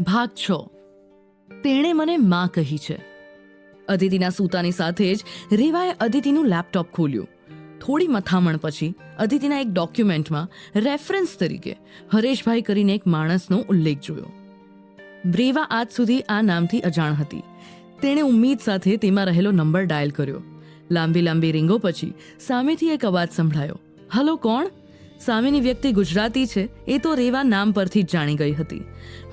ભાગ છ. તેણે મને માં કહી છે. અદિતિના સૂતાની સાથે જ રેવાએ અદિતિનું લેપટોપ ખોલ્યું. થોડી મથામણ પછી અદિતિના એક ડોક્યુમેન્ટમાં રેફરન્સ તરીકે હરેશભાઈ કરીને એક માણસનો ઉલ્લેખ જોયો. રેવા આજ સુધી આ નામથી અજાણ હતી. તેણે ઉમ્મીદ સાથે તેમાં રહેલો નંબર ડાયલ કર્યો. લાંબી લાંબી રિંગો પછી સામેથી એક અવાજ સંભળાયો. હલો, કોણ? સામેની વ્યક્તિ ગુજરાતી છે, એ તો રેવા નામ પરથી જ જાણી ગઈ હતી.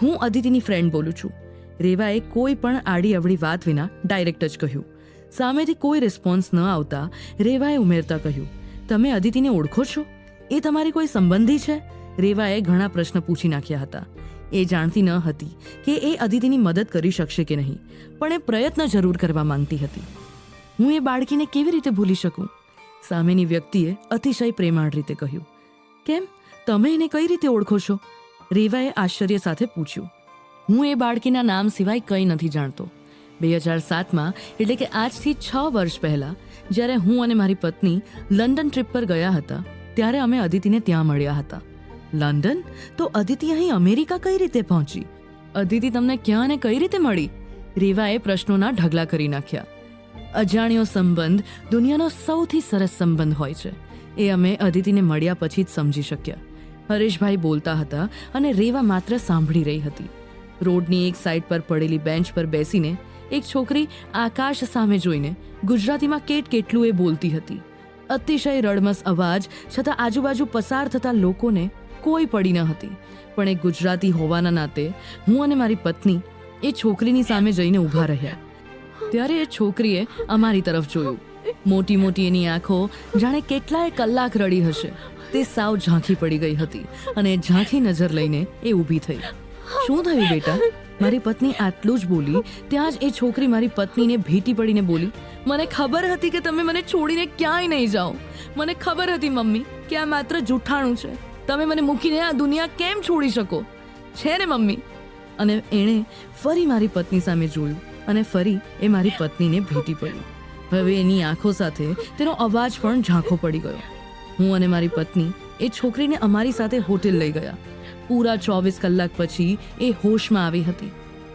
હું અદિતિની ફ્રેન્ડ બોલું છું. રેવાએ કોઈ પણ આડી અવળી વાત વિના ડાયરેક્ટ જ કહ્યું. સામેથી કોઈ રિસ્પોન્સ ન આવતા રેવાએ ઉમેરતા કહ્યું, તમે અદિતિને ઓળખો છો? એ તમારી કોઈ સંબંધી છે? રેવાએ ઘણા પ્રશ્ન પૂછી નાખ્યા હતા. એ જાણતી ન હતી કે એ અદિતિની મદદ કરી શકશે કે નહીં, પણ એ પ્રયત્ન જરૂર કરવા માંગતી હતી. હું એ બાળકીને કેવી રીતે ભૂલી શકું? સામેની વ્યક્તિએ અતિશય પ્રેમાળ રીતે કહ્યું કેમ? તમે એને કઈ રીતે ઓળખો છો? રેવાએ આશ્ચર્ય સાથે પૂછ્યું. હું એ બાળકીના નામ સિવાય કંઈ નથી જાણતો. બે હજાર સાતમાં, એટલે કે આજથી છ વર્ષ પહેલા, જ્યારે હું અને મારી પત્ની લંડન ટ્રીપ પર ગયા હતા, ત્યારે અમે અદિતિને ત્યાં મળ્યા હતા. લંડન? તો અદિતિ અહીં અમેરિકા કઈ રીતે પહોંચી? અદિતિ તમને ક્યાં અને કઈ રીતે મળી? રેવાએ પ્રશ્નોના ઢગલા કરી નાખ્યા. અજાણ્યો સંબંધ દુનિયાનો સૌથી સરસ સંબંધ હોય છે. એ અમે અદિતિને મળ્યા પછી જ સમજી શક્યા. હરેશભાઈ બોલતા હતા અને રેવા માત્ર સાંભળી રહી હતી. રોડની એક સાઈડ પર પડેલી બેન્ચ પર બેસીને એક છોકરી આકાશ સામે જોઈને ગુજરાતીમાં કેટ કેટલું એ બોલતી હતી. અતિશય રડમસ અવાજ છતાં આજુબાજુ પસાર થતા લોકોને કોઈ પડી ન હતી. પણ એ ગુજરાતી હોવાના નાતે હું અને મારી પત્ની એ છોકરીની સામે જઈને ઊભા રહ્યા. ત્યારે એ છોકરીએ અમારી તરફ જોયું. મોટી મોટી એની આંખો, જાણે કેટલાય કલાક રડી હશે. તે સાવ ઝાંખી પડી ગઈ હતી અને ઝાંખી નજર લઈને એ ઊભી થઈ. શું થયું બેટા? મારી પત્ની આટલું જ બોલી, ત્યાં જ એ છોકરી મારી પત્નીને ભેટી પડીને બોલી, મને ખબર હતી કે તમે મને છોડીને ક્યાંય નહીં જાઓ. મને ખબર હતી, મમ્મી, કે આ માત્ર જૂઠાણું છે. તમે મને મૂકીને આ દુનિયા કેમ છોડી શકો? છે ને, મમ્મી? અને એણે ફરી મારી પત્ની સામે જોયું અને ફરી એ મારી પત્નીને ભેટી પડી. હવે એની આંખો સાથે તેનો અવાજ પણ ઝાંખો પડી ગયો. હું અને મારી પત્ની એ છોકરીને અમારી સાથે હોટેલ લઈ ગયા. પૂરા ચોવીસ કલાક પછી એ હોશમાં આવી હતી.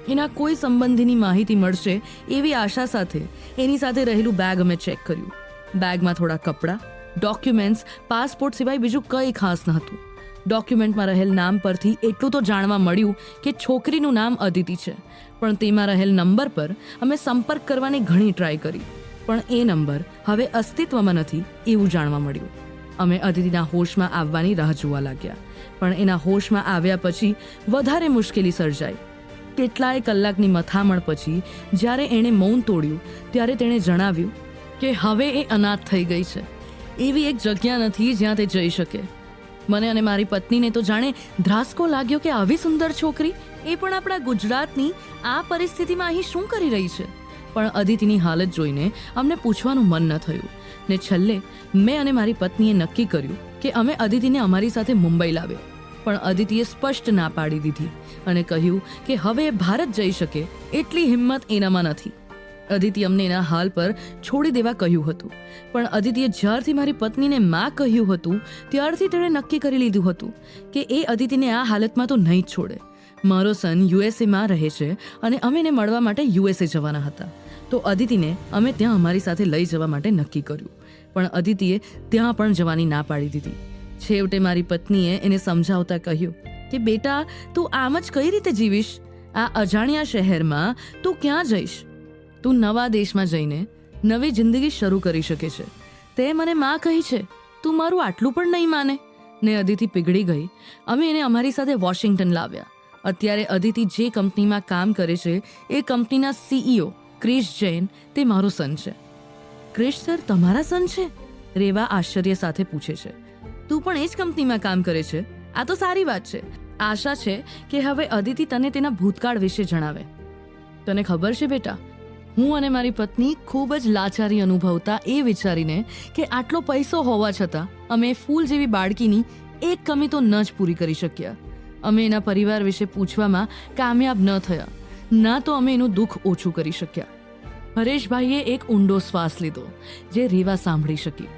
એના કોઈ સંબંધીની માહિતી મળશે એવી આશા સાથે એની સાથે રહેલું બેગ અમે ચેક કર્યું. બેગમાં થોડા કપડાં, ડોક્યુમેન્ટ્સ, પાસપોર્ટ સિવાય બીજું કંઈ ખાસ નહોતું. ડોક્યુમેન્ટમાં રહેલ નામ પરથી એટલું તો જાણવા મળ્યું કે છોકરીનું નામ અદિતિ છે. પણ તેમાં રહેલ નંબર પર અમે સંપર્ક કરવાની ઘણી ટ્રાય કરી. પણ એ નંબર હવે અસ્તિત્વમાં નથી એવું જાણવા મળ્યું. અમે અતિથિના હોશમાં આવવાની રાહ જોવા લાગ્યા, પણ એના હોશમાં આવ્યા પછી વધારે મુશ્કેલી સર્જાઈ. કેટલાય કલાકની મથામણ પછી જ્યારે એણે મૌન તોડ્યું, ત્યારે તેણે જણાવ્યું કે હવે એ અનાથ થઈ ગઈ છે. એવી એક જગ્યા નથી જ્યાં તે જઈ શકે. મને અને મારી પત્નીને તો જાણે ધ્રાસકો લાગ્યો કે આવી સુંદર છોકરી એ પણ આપણા ગુજરાતની આ પરિસ્થિતિમાં અહીં શું કરી રહી છે? પણ અદિતિની હાલત જોઈને અમને પૂછવાનું મન ન થયું. ને છેલ્લે મેં અને મારી પત્નીએ નક્કી કર્યું કે અમે અદિતિને અમારી સાથે મુંબઈ લાવ્યો. પણ અદિતિએ સ્પષ્ટ ના પાડી દીધી અને કહ્યું કે હવે એ ભારત જઈ શકે એટલી હિંમત એનામાં નથી. અદિતિ અમને એના હાલ પર છોડી દેવા કહ્યું હતું. પણ અદિતિએ જ્યારથી મારી પત્નીને માં કહ્યું હતું, ત્યારથી તેણે નક્કી કરી લીધું હતું કે એ અદિતિને આ હાલતમાં તો નહીં જ છોડે. મારો સન યુએસએમાં રહે છે અને અમે એને મળવા માટે યુએસએ જવાના હતા. તો અદિતિને અમે ત્યાં અમારી સાથે લઈ જવા માટે નક્કી કર્યું. પણ અદિતિએ ત્યાં પણ જવાની ના પાડી દીધી. છેવટે મારી પત્નીએ એને સમજાવતા કહ્યું કે, બેટા, તું આમ જ કઈ રીતે જીવીશ? આ અજાણ્યા શહેરમાં તું ક્યાં જઈશ? તું નવા દેશમાં જઈને નવી જિંદગી શરૂ કરી શકે છે. તે મને માં કહી છે. તું મારું આટલું પણ નહીં માને. ને અદિતિ પીગળી ગઈ. અમે એને અમારી સાથે વોશિંગ્ટન લાવ્યા. અત્યારે અદિતિ જે કંપનીમાં કામ કરે છે, એ કંપનીના સીઈઓ ક્રિશ જૈન, તે મારો સન છે. ક્રિશ સર, તમારા સન છે? રેવા આશ્ચર્ય સાથે પૂછે છે. તું પણ એ જ કંપનીમાં કામ કરે છે? આ તો સારી વાત છે. આશા છે કે હવે અદિતિ તને તેના ભૂતકાળ વિશે જણાવે. તને ખબર છે બેટા? હું અને મારી પત્ની ખૂબ જ લાચારી અનુભવતા એ વિચારીને કે આટલો પૈસો હોવા છતાં અમે ફૂલ જેવી બાળકીની એક કમી તો ન જ પૂરી કરી શક્યા. અમે એના પરિવાર વિશે પૂછવામાં કામયાબ ન થયા. ના તો અમે એનું દુઃખ ઓછું કરી શક્યા. હરેશભાઈએ એક ઊંડો શ્વાસ લીધો, જે રેવા સાંભળી શકી.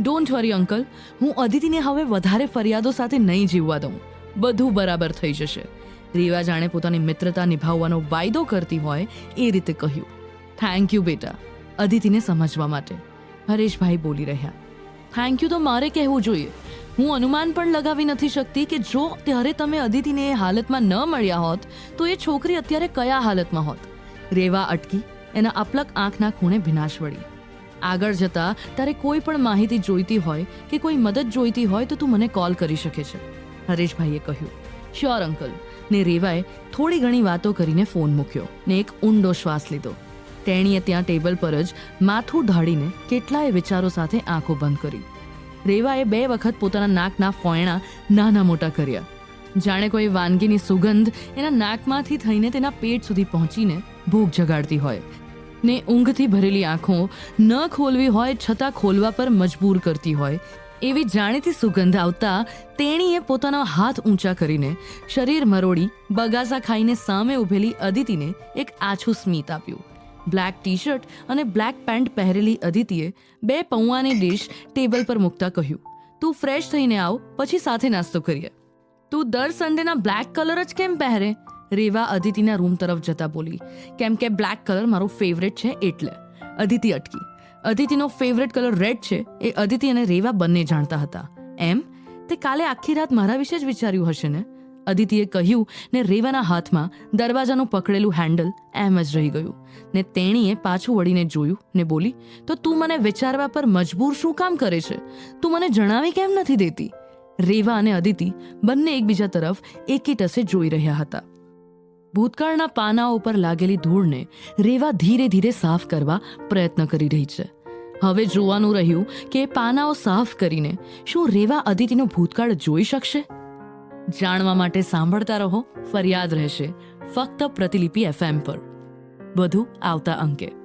ડોન્ટ વરી અંકલ, હું અદિતિને હવે વધારે ફરિયાદો સાથે નહીં જીવવા દઉં. બધું બરાબર થઈ જશે. રેવા જાણે પોતાની મિત્રતા નિભાવવાનો વાયદો કરતી હોય એ રીતે કહ્યું. થેન્ક યુ બેટા. અદિતિને સમજવા માટે. હરેશભાઈ બોલી રહ્યા. થેન્ક યુ તો મારે કહેવું જોઈએ. હું અનુમાન પણ લગાવી નથી શકતી કે જો ત્યારે તમે અદિતિને એ હાલતમાં ન મળ્યા હોત, તો એ છોકરી અત્યારે કયા હાલતમાં હોત? રેવા અટકી, એના અપલક આંખના ખૂણે ભીનાશ વળી. આગળ જતા તારે કોઈ પણ માહિતી જોઈતી હોય કે કોઈ મદદ જોઈતી હોય તો તું મને કોલ કરી શકે છે. હરેશભાઈએ કહ્યું શ્યોર અંકલ ને રેવાએ થોડી ઘણી વાતો કરીને ફોન મૂક્યો ને એક ઊંડો શ્વાસ લીધો. તેણીએ ત્યાં ટેબલ પર જ માથું ઢાળીને કેટલાય વિચારો સાથે આંખો બંધ કરી. રેવાએ બે વખત પોતાના નાકના ફોયણા નાના મોટા કર્યા. જાણે કોઈ વાનગીની સુગંધ એના નાકમાંથી થઈને તેના પેટ સુધી પહોંચીને ભૂખ જગાડતી હોય. ને ઊંઘથી ભરેલી આંખો ન ખોલવી હોય છતાં ખોલવા પર મજબૂર કરતી હોય. એવી જાણીતી સુગંધ આવતા તેણીએ પોતાનો હાથ ઊંચા કરીને શરીર મરોડી બગાસા ખાઈને સામે ઊભેલી અદિતિને એક આછું સ્મિત આપ્યું. બ્લેક ટી શર્ટ અને બ્લેક પેન્ટ પહેરેલી અદિતિએ બે પૌવાની ડીશ ટેબલ પર મૂકતા કહ્યું, તું ફ્રેશ થઈને આવ, પછી સાથે નાસ્તો કરીએ. તું દર સન્ડેના બ્લેક કલર જ કેમ પહેરે? રેવા અદિતિના રૂમ તરફ જતા બોલી, કેમ કે બ્લેક કલર મારો ફેવરેટ છે એટલે. અદિતિ અટકી, અદિતિનો ફેવરેટ કલર રેડ છે, એ અદિતિ અને રેવા બંને જાણતા હતા. એમ? તે કાલે આખી રાત મારા વિશે જ વિચાર્યું હશે ને? અદિતિએ કહ્યું ને રેવાના હાથમાં દરવાજાનું પકડેલું હેન્ડલ એમ જ રહી ગયું. ને તેણીએ પાછું વળીને જોયું ને બોલી, તો તું મને વિચારવા પર મજબૂર શું કામ કરે છે? તું મને જણાવી કેમ નથી દેતી? રેવા અને અદિતિ બંને એકબીજા તરફ એકી ટસે જોઈ રહ્યા હતા. ભૂતકાળના પાનાઓ પર લાગેલી ધૂળને રેવા ધીરે ધીરે સાફ કરવા પ્રયત્ન કરી રહી છે. હવે જોવાનું રહ્યું કે પાનાઓ સાફ કરીને શું રેવા અદિતિનો ભૂતકાળ જોઈ શકશે? જાણવા માટે સાંભળતા રહો ફરિયાદ રહેશે. ફક્ત પ્રતિલિપિ એફએમ પર. વધુ આવતા અંકે.